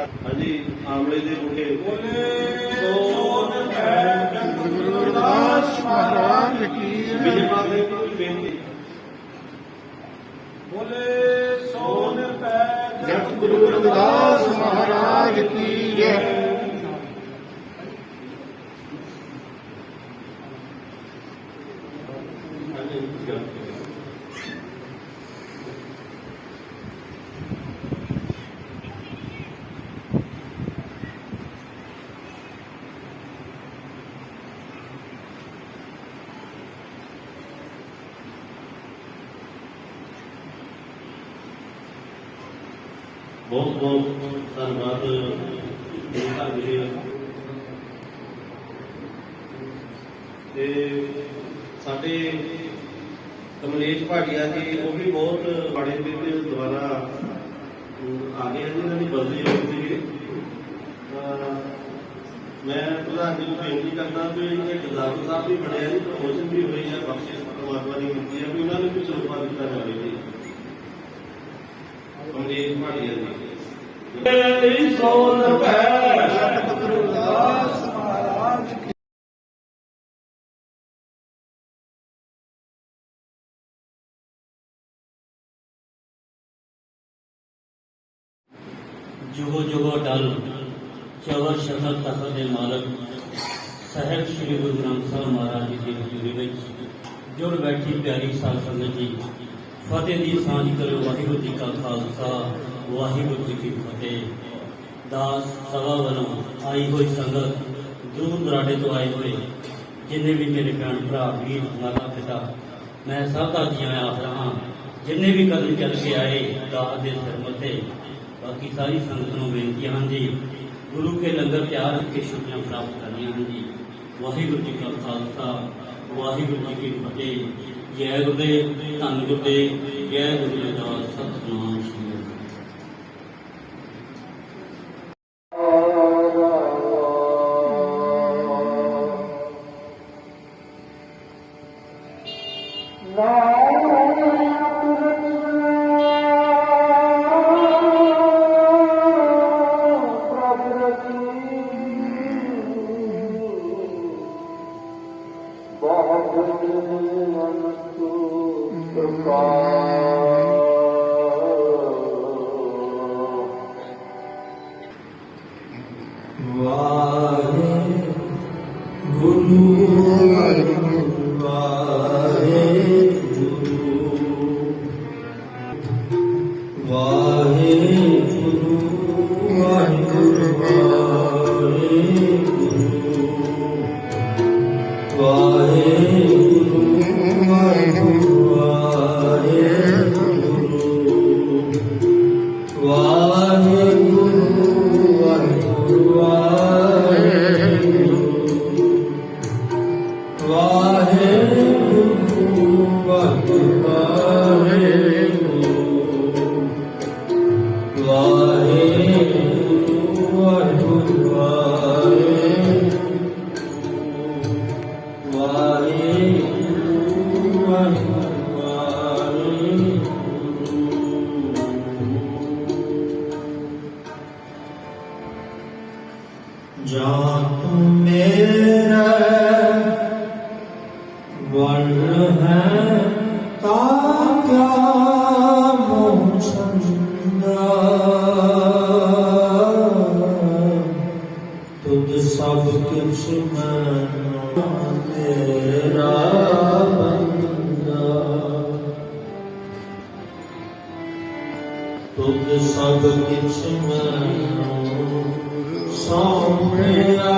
ਆ ਹਾਂਜੀ ਆਮਲੇ ਦੇ ਬੂਟੇ। ਮਹਾਰਾਜ ਕੀ ਮੇਰੇ ਬੇਨਤੀ ਬੋਲੇ ਸੋਨ ਪੈ ਜਪ ਗੁਰੂ ਰਵਿਦਾਸ ਮਹਾਰਾਜ ਕੀ ਜੈ। ਬਹੁਤ ਬਹੁਤ ਧੰਨਵਾਦ ਇਹ ਦੇ ਤੇ ਸਾਡੇ ਕਮਲੇਸ਼ ਭਾਟੀਆ ਜੀ, ਉਹ ਵੀ ਬਹੁਤ ਬੜੇ ਦੇ ਵਿੱਚ ਦੁਆਰਾ ਆ ਗਏ ਹਨ ਇਹਨਾਂ ਦੀ ਬਦਲੀ ਹੋ ਗਈ ਮੈਂ ਪ੍ਰਧਾਨ ਜੀ ਨੂੰ ਬੇਨਤੀ ਕਰਦਾ ਵੀ ਦੇ ਗਜ਼ਾਰ ਸਾਹਿਬ ਵੀ ਬਣਿਆ ਜੀ ਪ੍ਰਮੋਸ਼ਨ ਵੀ ਹੋਈ ਹੈ ਬਖਸ਼ਿਸ਼ ਪਰਮਾਤਮਾ ਦੀ ਮਿਲਦੀ ਹੈ ਵੀ ਉਹਨਾਂ ਨੂੰ ਵੀ ਸਰੂਪਾ ਦਿੱਤਾ ਜਾਵੇ ਜੀ। ਕਮਲੇਸ਼ ਭਾਟੀਆ ਜੀ। ਸੋਨ ਜੁਗੋ ਜੁਗੋ ਡਲ ਚਵਰ ਸ਼ਤਰ ਤਖਤ ਦੇ ਮਾਲਕ ਸਾਹਿਬ ਸ੍ਰੀ ਗੁਰੂ ਗ੍ਰੰਥ ਸਾਹਿਬ ਮਹਾਰਾਜ ਜੀ ਦੀ ਹਜ਼ੂਰੀ ਵਿੱਚ ਜੁੜ ਬੈਠੀ ਪਿਆਰੀ ਸਾਧ ਸੰਗਤ ਜੀ, ਫਤਿਹ ਦੀ ਸਾਂਝ ਕਰੋ ਵਾਹਿਗੁਰੂ ਜੀ ਕਾ ਖਾਲਸਾ। ਵਾਹਿਗੁਰੂ ਜੀ ਕੀ ਫਤਿਹ। ਦਾਸ ਸਭਾ ਵੱਲੋਂ ਆਈ ਹੋਈ ਸੰਗਤ ਦੂਰ ਦਰਾਡੇ ਤੋਂ ਆਏ ਹੋਏ। ਜਿੰਨੇ ਵੀ ਮੇਰੇ ਭੈਣ ਭਰਾ, ਵੀਰ, ਮਾਤਾ ਪਿਤਾ, ਮੈਂ ਸਭ ਦਾ ਜੀ ਆਇਆਂ ਆਖ ਰਹਾ। ਜਿੰਨੇ ਵੀ ਕਦਮ ਚੱਲ ਕੇ ਆਏ, ਦਾਸ ਦੇ ਸਿਰ ਮੱਥੇ। ਬਾਕੀ ਸਾਰੀ ਸੰਗਤ ਨੂੰ ਬੇਨਤੀਆਂ ਹਨ ਜੀ ਗੁਰੂ ਕੇ ਲੰਗਰ ਤਿਆਰ ਰੱਖ ਕੇ ਛੁੱਟੀਆਂ ਪ੍ਰਾਪਤ ਕਰਨੀਆਂ ਹਨ ਜੀ ਵਾਹਿਗੁਰੂ ਜੀ ਕਾ ਖਾਲਸਾ, ਵਾਹਿਗੁਰੂ ਜੀ ਕੀ ਫਤਿਹ। ਜੈ ਗੁਰਦੇਵ, ਧੰਨ ਗੁਰਦੇ ਜੈ ਗੁਰੂ ਰਵਿਦਾਸ ਸਤਿਨਾਮ। সমরা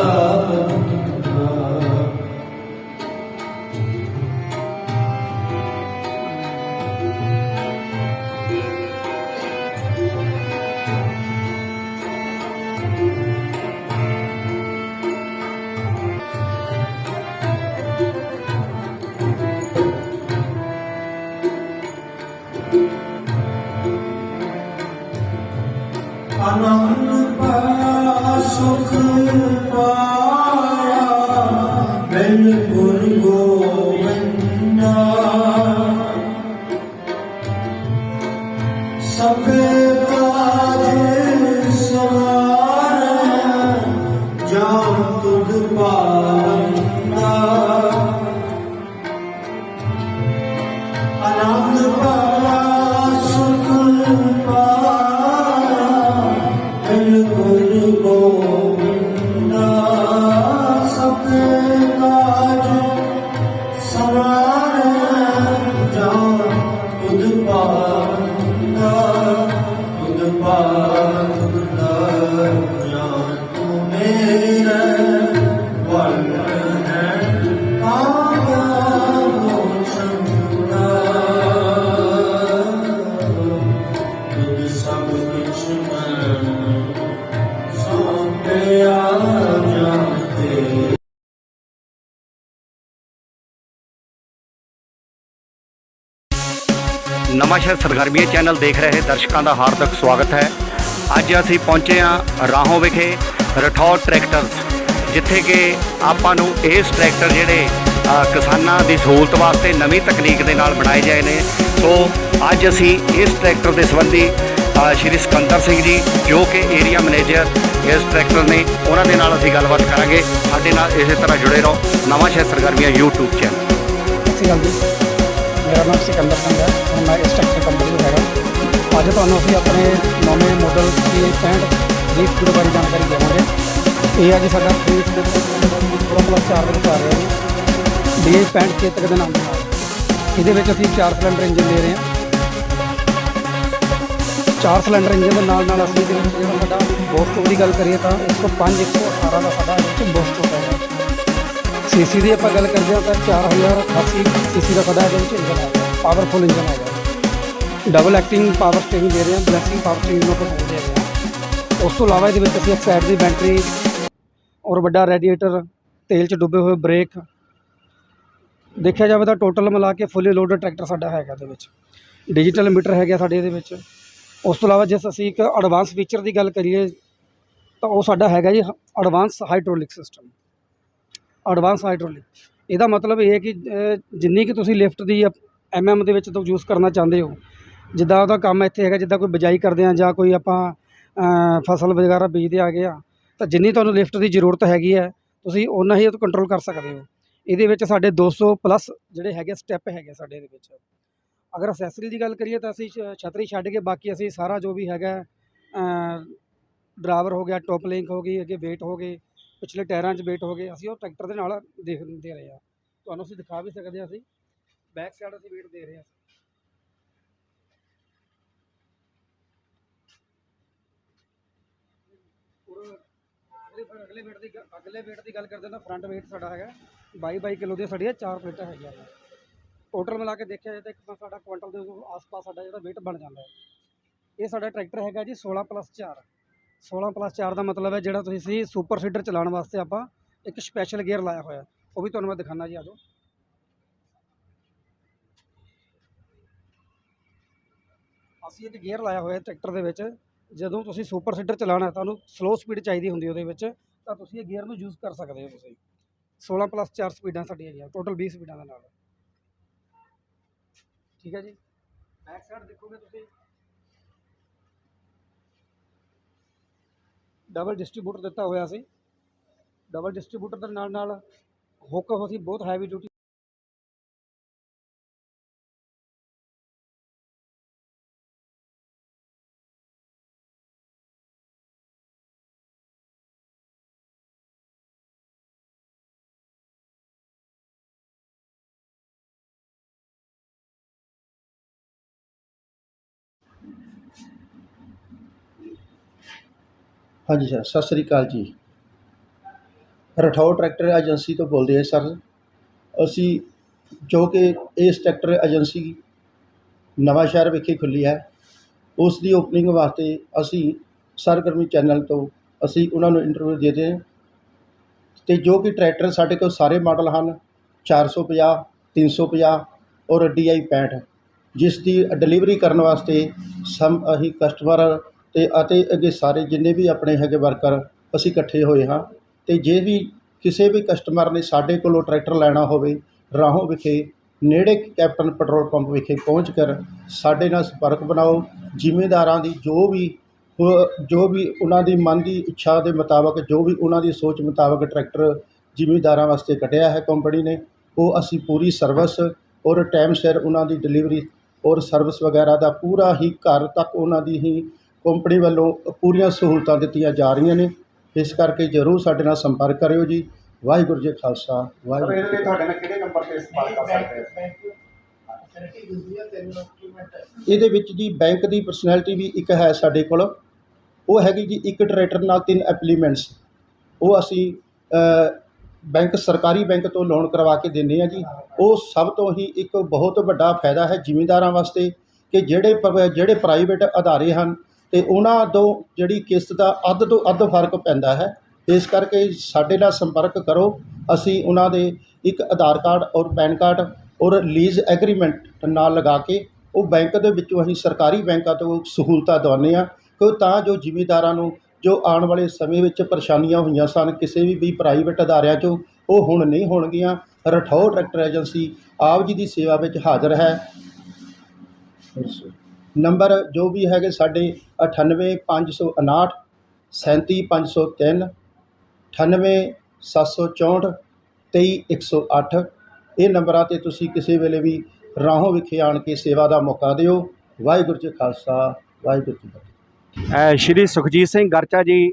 ਤੇਰਾ ਨਵਾਂਸ਼ਹਿਰ ਸਰਗਰਮੀਆਂ ਚੈਨਲ ਦੇਖ ਰਹੇ ਦਰਸ਼ਕਾਂ ਦਾ ਹਾਰਦਿਕ ਸਵਾਗਤ ਹੈ। ਅੱਜ ਅਸੀਂ ਪਹੁੰਚੇ ਹਾਂ ਰਾਹੋਂ ਵਿਖੇ ਰਠੌਰ ਟਰੈਕਟਰਸ, ਜਿੱਥੇ ਕਿ ਆਪਾਂ ਨੂੰ ਇਸ ਟਰੈਕਟਰ ਜਿਹੜੇ ਕਿਸਾਨਾਂ ਦੀ ਸਹੂਲਤ ਵਾਸਤੇ ਨਵੀਂ ਤਕਨੀਕ ਦੇ ਨਾਲ ਬਣਾਏ ਗਏ ਨੇ। ਸੋ ਅੱਜ ਅਸੀਂ ਇਸ ਟਰੈਕਟਰ ਦੇ ਸੰਬੰਧੀ ਸ਼੍ਰੀ ਸਕੰਦਰ ਸਿੰਘ ਜੀ, ਜੋ ਕਿ ਏਰੀਆ ਮੈਨੇਜਰ ਇਸ ਟਰੈਕਟਰ ਨੇ, ਉਹਨਾਂ ਦੇ ਨਾਲ ਅਸੀਂ ਗੱਲਬਾਤ ਕਰਾਂਗੇ। ਸਾਡੇ ਨਾਲ ਇਸੇ ਤਰ੍ਹਾਂ ਜੁੜੇ ਰਹੋ ਨਵਾਂਸ਼ਹਿਰ ਸਰਗਰਮੀਆਂ YouTube ਚੈਨਲ ਸਤਿ ਸ਼੍ਰੀ ਅਕਾਲ ਜੀ। ਮੇਰਾ ਨਾਮ ਸਿਕੰਦਰ ਸਿੰਘ ਹੈ ਔਰ ਮੈਂ ਇਸ ਟਰੈਕਟਰ ਕੰਪਨੀ ਦਾ ਹੈਗਾ ਅੱਜ ਤੁਹਾਨੂੰ ਅਸੀਂ ਆਪਣੇ ਨਵੇਂ ਮਾਡਲ ਦੀ 65 ਰੀਫ ਦੇ ਬਾਰੇ ਜਾਣਕਾਰੀ ਦੇਵਾਂਗੇ। ਇਹ ਅੱਜ ਸਾਡਾ ਫੇਸ ਦੇ ਥੋੜਾ ਪਲੱਸ 4 ਦੇ ਕਰ ਆ ਰਿਹਾ ਜੀ। ਡੀ 65 ਚੇਤਕ ਦੇ ਨਾਮ ਨਾਲ। ਇਹਦੇ ਵਿੱਚ ਅਸੀਂ ਚਾਰ ਸਿਲੰਡਰ ਇੰਜਨ ਦੇ ਰਹੇ ਹਾਂ। ਚਾਰ ਸਿਲੰਡਰ ਇੰਜਨ ਦੇ ਨਾਲ ਨਾਲ ਅਸੀਂ ਇਹਦੇ ਵਿੱਚ ਜਿਹੜਾ ਸਾਡਾ ਬੋਸਟੋ ਦੀ ਗੱਲ ਕਰੀਏ ਤਾਂ 105 118 ਦਾ ਸਾਡਾ ਇਹਦੇ ਵਿੱਚ ਬੋਸਟੋ ਹੈਗਾ ਸੀਸੀ ਦੀ ਆਪਾਂ ਗੱਲ ਕਰਦੇ ਹਾਂ ਤਾਂ 4088 ਸੀਸੀ ਦਾ ਸਾਡਾ ਇਹਦੇ ਵਿੱਚ ਇੰਜਨ ਹੈ ਪਾਵਰਫੁਲ ਇੰਜਨ ਹੈਗਾ। ਡਬਲ ਐਕਟਿੰਗ ਪਾਵਰ ਸਟੀਅਰਿੰਗ ਦੇ ਰਹੇ ਹਾਂ ਬਲੈਸਿੰਗ ਪਾਵਰ ਸਟੀਅਰਿੰਗ ਨੂੰ ਆਪਾਂ ਬੋਲਦੇ ਹੈਗੇ ਹਾਂ। ਉਸ ਤੋਂ ਇਲਾਵਾ ਇਹਦੇ ਵਿੱਚ ਅਸੀਂ ਇੱਕ ਸਾਈਡ ਦੀ ਬੈਟਰੀ ਔਰ ਵੱਡਾ ਰੈਡੀਏਟਰ ਤੇਲ 'ਚ ਡੁੱਬੇ ਹੋਏ ਬ੍ਰੇਕ ਦੇਖਿਆ ਜਾਵੇ ਤਾਂ ਟੋਟਲ ਮਿਲਾ ਕੇ ਫੁੱਲੀ ਲੋਡਡ ਟਰੈਕਟਰ ਸਾਡਾ ਹੈਗਾ ਇਹਦੇ ਵਿੱਚ। ਡਿਜੀਟਲ ਮੀਟਰ ਹੈਗਾ ਸਾਡੇ ਇਹਦੇ ਵਿੱਚ। ਉਸ ਤੋਂ ਇਲਾਵਾ ਜਿਸ ਅਸੀਂ ਇੱਕ ਐਡਵਾਂਸ ਫੀਚਰ ਦੀ ਗੱਲ ਕਰੀਏ ਤਾਂ ਉਹ ਸਾਡਾ ਹੈਗਾ ਜੀ advance hydraulic system advance hydraulic ਇਹਦਾ ਮਤਲਬ ਇਹ ਹੈ ਕਿ ਜਿੰਨੀ ਕਿ ਤੁਸੀਂ ਲਿਫਟ ਦੀ ਐਮਐਮ ਦੇ ਵਿੱਚ ਤੋਂ ਯੂਜ਼ ਕਰਨਾ ਚਾਹੁੰਦੇ ਹੋ, ਜਿੱਦਾਂ ਉਹਦਾ ਕੰਮ ਇੱਥੇ ਹੈਗਾ, ਜਿੱਦਾਂ ਕੋਈ ਬਿਜਾਈ ਕਰਦੇ ਆ ਜਾਂ ਕੋਈ ਆਪਾਂ ਫਸਲ ਵਗੈਰਾ ਬੀਜਦੇ ਆ ਗਏ ਆ, ਤਾਂ ਜਿੰਨੀ ਤੁਹਾਨੂੰ ਲਿਫਟ ਦੀ ਜ਼ਰੂਰਤ ਹੈਗੀ ਹੈ, ਤੁਸੀਂ ਓਨਾ ਹੀ ਉਹ ਕੰਟਰੋਲ ਕਰ ਸਕਦੇ ਹੋ। ਇਹਦੇ ਵਿੱਚ ਸਾਡੇ 200 ਪਲੱਸ ਜਿਹੜੇ ਹੈਗੇ ਸਟੈਪ ਹੈਗੇ ਸਾਡੇ ਇਹਦੇ ਵਿੱਚ। ਅਗਰ ਅਸੈਸਰੀ ਦੀ ਗੱਲ ਕਰੀਏ ਤਾਂ ਅਸੀਂ ਛ- ਛਤਰੀ ਛੱਡ ਕੇ ਬਾਕੀ ਅਸੀਂ ਸਾਰਾ ਜੋ ਵੀ ਹੈਗਾ ਡਰਾਈਵਰ ਹੋ ਗਿਆ ਟੋਪ ਲਿੰਕ ਹੋ ਗਈ, ਅੱਗੇ ਵੇਟ ਹੋ ਗਏ ਪਿਛਲੇ ਟਾਇਰਾਂ 'ਚ ਵੇਟ ਹੋ ਗਏ। ਅਸੀਂ ਉਹ ਟਰੈਕਟਰ ਦੇ ਨਾਲ ਦੇਖ ਦੇ ਰਹੇ ਹਾਂ। ਤੁਹਾਨੂੰ ਅਸੀਂ ਦਿਖਾ ਵੀ ਸਕਦੇ ਹਾਂ ਅਸੀਂ। ਬੈਕ ਸਾਈਡ ਅਸੀਂ ਵੇਟ ਦੇ ਰਹੇ ਹਾਂ। ਅਗਲੇ ਵੇਟ ਦੀ ਅਗਲੇ ਵੇਟ ਦੀ ਗੱਲ ਕਰਦੇ ਹਾਂ ਤਾਂ ਫਰੰਟ ਵੇਟ ਸਾਡਾ ਹੈਗਾ। 22 22 ਕਿਲੋ ਦੀਆਂ ਸਾਡੀਆਂ ਚਾਰ ਪਲੇਟਾਂ ਹੈਗੀਆਂ ਨੇ। ਟੋਟਲ ਮਿਲਾ ਕੇ ਦੇਖਿਆ ਜਾਏ ਤਾਂ ਇੱਕ ਤਾਂ ਸਾਡਾ ਕੁਆਂਟਲ ਦੇ ਆਸ-ਪਾਸ ਸਾਡਾ ਜਿਹੜਾ ਵੇਟ ਬਣ ਜਾਂਦਾ ਹੈ। ਇਹ ਸਾਡਾ ਟਰੈਕਟਰ ਹੈਗਾ ਜੀ 16 ਪਲੱਸ 4 16 ਪਲੱਸ 4 ਦਾ ਮਤਲਬ ਹੈ, ਜਿਹੜਾ ਤੁਸੀਂ ਸੁਪਰ ਸੀਡਰ ਚਲਾਉਣ ਵਾਸਤੇ ਆਪਾਂ ਇੱਕ ਸਪੈਸ਼ਲ ਗੇਅਰ ਲਾਇਆ ਹੋਇਆ। ਉਹ ਵੀ ਤੁਹਾਨੂੰ ਮੈਂ ਦਿਖਾਣਾ ਜੀ ਆਜੋ ਅਸੀਂ ਇੱਕ ਗੇਅਰ ਲਾਇਆ ਹੋਇਆ ਟਰੈਕਟਰ ਦੇ ਵਿੱਚ। ਜਦੋਂ ਤੁਸੀਂ ਸੁਪਰ ਸੀਡਰ ਚਲਾਉਣਾ ਤੁਹਾਨੂੰ ਸਲੋ ਸਪੀਡ ਚਾਹੀਦੀ ਹੁੰਦੀ ਉਹਦੇ ਵਿੱਚ, ਤਾਂ ਤੁਸੀਂ ਇਹ ਗੇਅਰ ਨੂੰ ਯੂਜ਼ ਕਰ ਸਕਦੇ ਹੋ ਤੁਸੀਂ। 16 ਪਲੱਸ 4 ਸਪੀਡਾਂ ਸਾਡੀਆਂ ਹੈਗੀਆਂ, ਟੋਟਲ 20 ਸਪੀਡਾਂ ਦੇ ਨਾਲ। ਠੀਕ ਹੈ ਜੀ? ਬੈਕ ਸਾਈਡ ਦੇਖੋਗੇ ਤੁਸੀਂ। ਡਬਲ ਡਿਸਟ੍ਰੀਬਿਊਟਰ ਦਿੱਤਾ ਹੋਇਆ ਸੀ। ਡਬਲ ਡਿਸਟ੍ਰੀਬਿਊਟਰ ਦੇ ਨਾਲ ਨਾਲ ਹੁੱਕ ਅਸੀਂ ਬਹੁਤ ਹੈਵੀ ਡਿਊਟੀ ਹਾਂਜੀ ਸਰ, ਸਤਿ ਸ੍ਰੀ ਅਕਾਲ ਜੀ। ਰਠੌਰ ਟਰੈਕਟਰ ਏਜੰਸੀ ਤੋਂ ਬੋਲਦੇ ਹਾਂ ਸਰ। ਅਸੀਂ ਜੋ ਕਿ ਇਸ ਟਰੈਕਟਰ ਏਜੰਸੀ ਨਵਾਂ ਸ਼ਹਿਰ ਵਿਖੇ ਖੁੱਲੀ ਹੈ, ਉਸ ਦੀ ਓਪਨਿੰਗ ਵਾਸਤੇ ਅਸੀਂ ਸਰਗਰਮੀ ਚੈਨਲ ਤੋਂ ਅਸੀਂ ਉਹਨਾਂ ਨੂੰ ਇੰਟਰਵਿਊ ਦੇ ਹਾਂ ਅਤੇ ਜੋ ਕਿ ਟਰੈਕਟਰ ਸਾਡੇ ਕੋਲ ਸਾਰੇ ਮਾਡਲ ਹਨ 450 350 ਔਰ ਡੀ ਆਈ 65 ਜਿਸ ਦੀ ਡਿਲੀਵਰੀ ਕਰਨ ਵਾਸਤੇ ਸਮ, ਅਸੀਂ ਕਸਟਮਰ ਅਤੇ ਅਤੇ ਅੱਗੇ ਸਾਰੇ ਜਿੰਨੇ ਵੀ ਆਪਣੇ ਹੈਗੇ ਵਰਕਰ, ਅਸੀਂ ਇਕੱਠੇ ਹੋਏ ਹਾਂ। ਅਤੇ ਜੇ ਵੀ ਕਿਸੇ ਵੀ ਕਸਟਮਰ ਨੇ ਸਾਡੇ ਕੋਲੋਂ ਟਰੈਕਟਰ ਲੈਣਾ ਹੋਵੇ, ਰਾਹੋਂ ਵਿਖੇ ਨੇੜੇ ਕੈਪਟਨ ਪੈਟਰੋਲ ਪੰਪ ਵਿਖੇ ਪਹੁੰਚ ਕਰ ਸਾਡੇ ਨਾਲ ਸੰਪਰਕ ਬਣਾਓ। ਜ਼ਿਮੀਂਦਾਰਾਂ ਦੀ ਜੋ ਵੀ ਜੋ ਵੀ ਉਹਨਾਂ ਦੀ ਮਨ ਦੀ ਇੱਛਾ ਦੇ ਮੁਤਾਬਕ, ਜੋ ਵੀ ਉਹਨਾਂ ਦੀ ਸੋਚ ਮੁਤਾਬਕ ਟਰੈਕਟਰ ਜ਼ਿਮੀਂਦਾਰਾਂ ਵਾਸਤੇ ਕੱਢਿਆ ਹੈ ਕੰਪਨੀ ਨੇ, ਉਹ ਅਸੀਂ ਪੂਰੀ ਸਰਵਿਸ ਔਰ ਟਾਈਮ ਸਿਰ ਉਹਨਾਂ ਦੀ ਡਿਲੀਵਰੀ ਔਰ ਸਰਵਿਸ ਵਗੈਰਾ ਦਾ ਪੂਰਾ ਹੀ ਘਰ ਤੱਕ ਉਹਨਾਂ ਦੀ ਹੀ ਕੰਪਨੀ ਵੱਲੋਂ ਪੂਰੀਆਂ ਸਹੂਲਤਾਂ ਦਿੱਤੀਆਂ ਜਾ ਰਹੀਆਂ ਨੇ। ਇਸ ਕਰਕੇ ਜ਼ਰੂਰ ਸਾਡੇ ਨਾਲ ਸੰਪਰਕ ਕਰਿਓ ਜੀ। ਵਾਹਿਗੁਰੂ ਜੀ ਖਾਲਸਾ ਵਾਹਿਗੁਰੂ ਜੀ ਕੀ ਫਤਿਹ। ਤੁਹਾਡੇ ਨਾਲ ਕਿਹੜੇ ਨੰਬਰ ਤੇ ਸੰਪਰਕ ਕਰ ਸਕਦੇ ਇਹਦੇ ਵਿੱਚ ਜੀ ਬੈਂਕ ਦੀ ਪਰਸਨੈਲਿਟੀ ਵੀ ਇੱਕ ਹੈ ਸਾਡੇ ਕੋਲ। ਉਹ ਹੈਗੀ ਜੀ ਇੱਕ ਟਰੈਕਟਰ ਨਾਲ ਤਿੰਨ ਐਪਲੀਮੈਂਟਸ ਉਹ ਅਸੀਂ ਅ, ਬੈਂਕ ਸਰਕਾਰੀ ਬੈਂਕ ਤੋਂ ਲੋਨ ਕਰਵਾ ਕੇ ਦਿੰਦੇ ਆ ਜੀ। ਉਹ ਸਭ ਤੋਂ ਹੀ ਇੱਕ ਬਹੁਤ ਵੱਡਾ ਫਾਇਦਾ ਹੈ ਜ਼ਿਮੀਂਦਾਰਾਂ ਵਾਸਤੇ ਕਿ ਜਿਹੜੇ ਪ- ਜਿਹੜੇ ਪ੍ਰਾਈਵੇਟ ਅਦਾਰੇ ਹਨ ਤੇ ਉਹਨਾਂ ਤੋਂ ਜਿਹੜੀ ਕਿਸ਼ਤ ਦਾ ਅੱਧ ਤੋਂ ਅੱਧ ਫ਼ਰਕ ਪੈਂਦਾ ਹੈ। ਇਸ ਕਰਕੇ ਸਾਡੇ ਨਾਲ ਸੰਪਰਕ ਕਰੋ। ਅਸੀਂ ਉਹਨਾਂ ਦੇ ਇੱਕ ਆਧਾਰ ਕਾਰਡ ਔਰ ਪੈਨ ਕਾਰਡ ਔਰ ਲੀਜ਼ ਐਗਰੀਮੈਂਟ ਨਾਲ ਲਗਾ ਕੇ ਉਹ ਬੈਂਕ ਦੇ ਵਿੱਚੋਂ ਅਸੀਂ ਸਰਕਾਰੀ ਬੈਂਕਾਂ ਤੋਂ ਸਹੂਲਤਾਂ ਦਿਵਾਉਂਦੇ ਹਾਂ ਕਿ ਤਾਂ ਜੋ ਜ਼ਿਮੀਂਦਾਰਾਂ ਨੂੰ ਜੋ ਆਉਣ ਵਾਲੇ ਸਮੇਂ ਵਿੱਚ ਪਰੇਸ਼ਾਨੀਆਂ ਹੋਈਆਂ ਸਨ ਕਿਸੇ ਵੀ ਵੀ ਪ੍ਰਾਈਵੇਟ ਅਦਾਰਿਆਂ 'ਚੋਂ ਉਹ ਹੁਣ ਨਹੀਂ ਹੋਣਗੀਆਂ। ਰਠੌਰ ਟਰੈਕਟਰ ਏਜੰਸੀ ਆਪ ਜੀ ਦੀ ਸੇਵਾ ਵਿੱਚ ਹਾਜ਼ਰ ਹੈ। ਨੰਬਰ ਜੋ ਵੀ ਹੈਗੇ ਸਾਡੇ ਅਠਾਨਵੇਂ ਪੰਜ ਸੌ ਉਣਾਹਠ ਸੈਂਤੀ ਪੰਜ ਸੌ ਤਿੰਨ ਅਠਾਨਵੇਂ ਸੱਤ ਸੌ ਚੌਂਹਠ ਤੇਈ ਇੱਕ ਸੌ ਅੱਠ। ਇਹ ਨੰਬਰਾਂ ਤੇ ਤੁਸੀਂ ਕਿਸੇ ਵੇਲੇ ਵੀ ਰਾਹੋਂ ਵਿਖੇ ਆਣ ਕੇ ਸੇਵਾ ਦਾ ਮੌਕਾ ਦਿਓ। ਵਾਹਿਗੁਰੂ ਜੀ ਖਾਲਸਾ ਵਾਹਿਗੁਰੂ ਜੀ ਫਤਿਹ। ਸ਼੍ਰੀ ਸੁਖਜੀਤ ਸਿੰਘ ਗਰਚਾ ਜੀ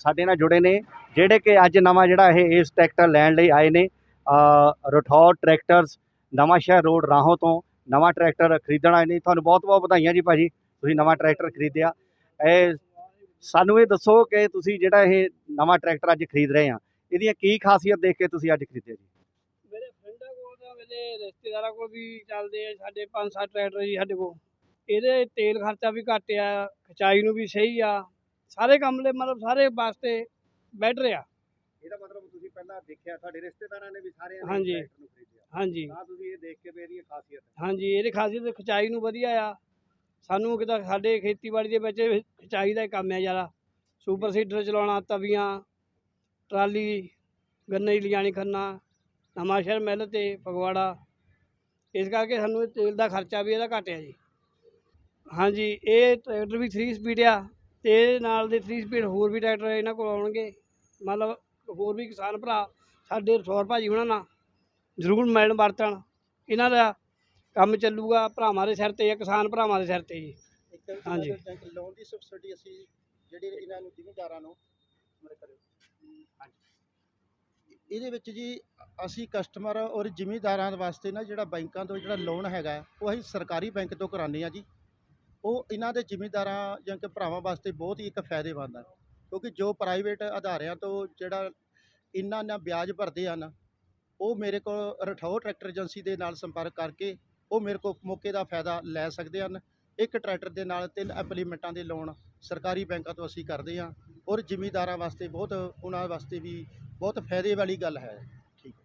ਸਾਡੇ ਨਾਲ ਜੁੜੇ ਨੇ ਜਿਹੜੇ ਕਿ ਅੱਜ ਨਵਾਂ ਜਿਹੜਾ ਇਹ ਇਸ ਟਰੈਕਟਰ ਲੈਣ ਲਈ ਆਏ ਨੇ ਅ, ਰਠੌਰ ਟਰੈਕਟਰਸ ਨਵਾਂ ਸ਼ਹਿਰ ਰੋਡ ਰਾਹੋਂ ਤੋਂ ਨਵਾਂ ਟਰੈਕਟਰ ਖਰੀਦਣ ਆਏ ਨੇ। ਤੁਹਾਨੂੰ ਬਹੁਤ ਬਹੁਤ ਵਧਾਈਆਂ ਜੀ ਭਾਜੀ। ਤੁਸੀਂ ਨਵਾਂ ਟਰੈਕਟਰ ਖਰੀਦਿਆ। ਇਹ ਸਾਨੂੰ ਇਹ ਦੱਸੋ ਕਿ ਤੁਸੀਂ ਜਿਹੜਾ ਇਹ ਨਵਾਂ ਟਰੈਕਟਰ ਅੱਜ ਖਰੀਦ ਰਹੇ ਆ ਇਹਦੀਆਂ ਕੀ ਖਾਸੀਅਤ ਦੇਖ ਕੇ ਤੁਸੀਂ ਅੱਜ ਖਰੀਦਿਆ ਜੀ? ਮੇਰੇ ਫਰੈਂਡਾਂ ਕੋਲ ਤਾਂ ਮੇਰੇ ਰਿਸ਼ਤੇਦਾਰਾਂ ਕੋਲ ਵੀ ਚੱਲਦੇ ਆ ਸਾਡੇ ਪੰਜ ਸੱਤ ਟਰੈਕਟਰ ਜੀ ਸਾਡੇ ਕੋਲ। ਇਹਦੇ ਤੇਲ ਖਰਚਾ ਵੀ ਘੱਟ ਆ ਖਚਾਈ ਨੂੰ ਵੀ ਸਹੀ ਆ ਸਾਰੇ ਕੰਮ ਲਈ ਮਤਲਬ ਸਾਰੇ ਵਾਸਤੇ ਬੈਟਰ ਆ। ਇਹਦਾ ਮਤਲਬ ਤੁਸੀਂ ਪਹਿਲਾਂ ਦੇਖਿਆ ਤੁਹਾਡੇ ਰਿਸ਼ਤੇਦਾਰਾਂ ਨੇ ਵੀ ਸਾਰਿਆਂ ਨੇ ਹਾਂਜੀ। ਹਾਂਜੀ। ਤੁਸੀਂ ਇਹ ਦੇਖ ਕੇ ਵੀ ਇਹਦੀ ਖਾਸੀਅਤ ਹਾਂਜੀ ਇਹਦੀ ਖਾਸੀਅਤ ਖਚਾਈ ਨੂੰ ਵਧੀਆ ਆ। ਸਾਨੂੰ ਕਿਤਾ ਸਾਡੇ ਖੇਤੀਬਾੜੀ ਦੇ ਵਿੱਚ ਖਚਾਈ ਦਾ ਕੰਮ ਆ ਜ਼ਿਆਦਾ ਸੁਪਰ ਸੀਡਰ ਚਲਾਉਣਾ, ਤਵੀਆਂ, ਟਰਾਲੀ, ਗੰਨੇ ਦੀ ਲਿਜਾਣੀ ਖੰਨਾ, ਨਵਾਂ ਸ਼ਹਿਰ ਮਿਲ ਤੇ ਫਗਵਾੜਾ। ਇਸ ਕਰਕੇ ਸਾਨੂੰ ਇਹ ਤੇਲ ਦਾ ਖਰਚਾ ਵੀ ਇਹਦਾ ਘੱਟ ਆ ਜੀ। ਹਾਂਜੀ, ਇਹ ਟਰੈਕਟਰ ਵੀ 3 ਸਪੀਡ ਆ ਤੇ ਨਾਲ ਦੇ 3 ਸਪੀਡ ਹੋਰ ਵੀ ਟਰੈਕਟਰ ਇਹਨਾਂ ਕੋਲ ਆਉਣਗੇ। ਮਤਲਬ ਹੋਰ ਵੀ ਕਿਸਾਨ ਭਰਾ, ਸਾਡੇ ਰਸੌਰ ਭਾਜੀ ਉਹਨਾਂ ਨਾਲ ਜ਼ਰੂਰ ਮਿਲਣ ਵਰਤਣ। ਇਹਨਾਂ ਦਾ ਕੰਮ ਚੱਲੂਗਾ ਭਰਾਵਾਂ ਦੇ ਸਿਰ ਤੇ ਆ ਕਿਸਾਨ ਭਰਾਵਾਂ ਦੇ ਸਿਰ ਤੇ ਜੀ। ਹਾਂਜੀ। ਲੋਨ ਦੀ ਸਬਸਿਡੀ ਅਸੀਂ ਜਿਹੜੀ ਇਹਨਾਂ ਨੂੰ ਜ਼ਿਮੀਂਦਾਰਾਂ ਨੂੰ ਮੇਰੇ ਕਰਿਓ। ਇਹਦੇ ਵਿੱਚ ਜੀ ਅਸੀਂ ਕਸਟਮਰ ਔਰ ਜ਼ਿਮੀਂਦਾਰਾਂ ਦੇ ਵਾਸਤੇ ਨਾ ਜਿਹੜਾ ਬੈਂਕਾਂ ਤੋਂ ਜਿਹੜਾ ਲੋਨ ਹੈਗਾ ਉਹ ਅਸੀਂ ਸਰਕਾਰੀ ਬੈਂਕ ਤੋਂ ਕਰਾਉਂਦੇ ਆ ਜੀ। ਉਹ ਇਹਨਾਂ ਦੇ ਜ਼ਿਮੀਂਦਾਰਾਂ ਜਾਂ ਕਿ ਭਰਾਵਾਂ ਵਾਸਤੇ ਬਹੁਤ ਹੀ ਇੱਕ ਫਾਇਦੇਮੰਦ ਹੈ ਕਿਉਂਕਿ ਜੋ ਪ੍ਰਾਈਵੇਟ ਅਦਾਰਿਆਂ ਤੋਂ ਜਿਹੜਾ ਇੰਨਾ ਨਾ ਵਿਆਜ ਭਰਦੇ ਹਨ ਉਹ ਮੇਰੇ ਕੋਲ ਰਠੌਰ ਟਰੈਕਟਰ ਏਜੰਸੀ ਦੇ ਨਾਲ ਸੰਪਰਕ ਕਰਕੇ ਉਹ ਮੇਰੇ ਕੋਲ ਮੌਕੇ ਦਾ ਫਾਇਦਾ ਲੈ ਸਕਦੇ ਹਨ। ਇੱਕ ਟਰੈਕਟਰ ਦੇ ਨਾਲ ਤਿੰਨ ਐਪਲੀਮੈਂਟਾਂ ਦੇ ਲੋਨ ਸਰਕਾਰੀ ਬੈਂਕਾਂ ਤੋਂ ਅਸੀਂ ਕਰਦੇ ਹਾਂ ਔਰ ਜ਼ਿਮੀਂਦਾਰਾਂ ਵਾਸਤੇ ਬਹੁਤ, ਉਹਨਾਂ ਵਾਸਤੇ ਵੀ ਬਹੁਤ ਫਾਇਦੇ ਵਾਲੀ ਗੱਲ ਹੈ। ਸਿਹਤ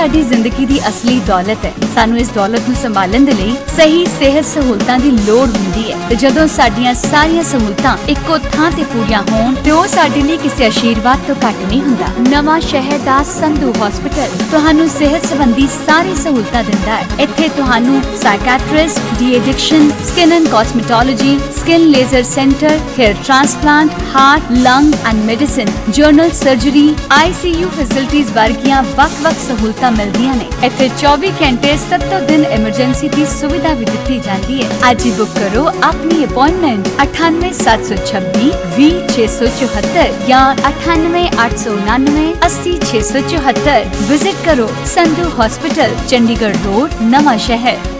ਸਾਡੀ ਜ਼ਿੰਦਗੀ ਦੀ ਅਸਲੀ ਦੌਲਤ ਹੈ। ਸਾਨੂੰ ਇਸ ਦੌਲਤ ਨੂੰ ਸੰਭਾਲਣ ਦੇ ਲਈ ਸਹੀ ਸਿਹਤ ਸਹੂਲਤਾਂ ਦੀ ਲੋੜ ਹੁੰਦੀ ਹੈ। ਤੇ ਜਦੋਂ ਸਾਡੀਆਂ ਸਾਰੀਆਂ ਸਹੂਲਤਾਂ ਇੱਕੋ ਥਾਂ ਤੇ ਪੂਰੀਆਂ ਹੋਣ, ਤੇ ਉਹ ਸਾਡੇ ਲਈ ਕਿਸੇ ਆਸ਼ੀਰਵਾਦ ਤੋਂ ਘੱਟ ਨਹੀਂ ਹੁੰਦਾ। ਨਵਾਂ ਸ਼ਹਿਰ ਦਾ ਸੰਧੂ ਹਸਪੀਟਲ ਤੁਹਾਨੂੰ ਸਿਹਤ ਸੰਬੰਧੀ ਸਾਰੀ ਸਹੂਲਤਾਂ ਦਿੰਦਾ ਹੈ। ਇੱਥੇ ਤੁਹਾਨੂੰ psychiatrist de addiction skin and cosmetology skin laser centre hair transplant heart lung and medicine general surgery ICU facilities ਵਰਗੀਆਂ ਵੱਖ-ਵੱਖ ਸਹੂਲਤਾਂ ਮਿਲਦੀਆਂ ਨੇ ਇੱਥੇ 24 ਘੰਟੇ 7 ਦਿਨ ਐਮਰਜੈਂਸੀ ਦੀ ਸੁਵਿਧਾ ਵੀ ਦਿੱਤੀ ਜਾਂਦੀ ਹੈ ਅੱਜ ਹੀ ਬੁੱਕ ਕਰੋ ਆਪਣੀ ਅਪਾਇੰਟਮੈਂਟ 98726 20674 ਜਾਂ 98899 80674 ਵਿਜ਼ਿਟ ਕਰੋ ਸੰਧੂ ਹਸਪੀਟਲ ਚੰਡੀਗੜ੍ਹ ਰੋਡ ਨਵਾਂ ਸ਼ਹਿਰ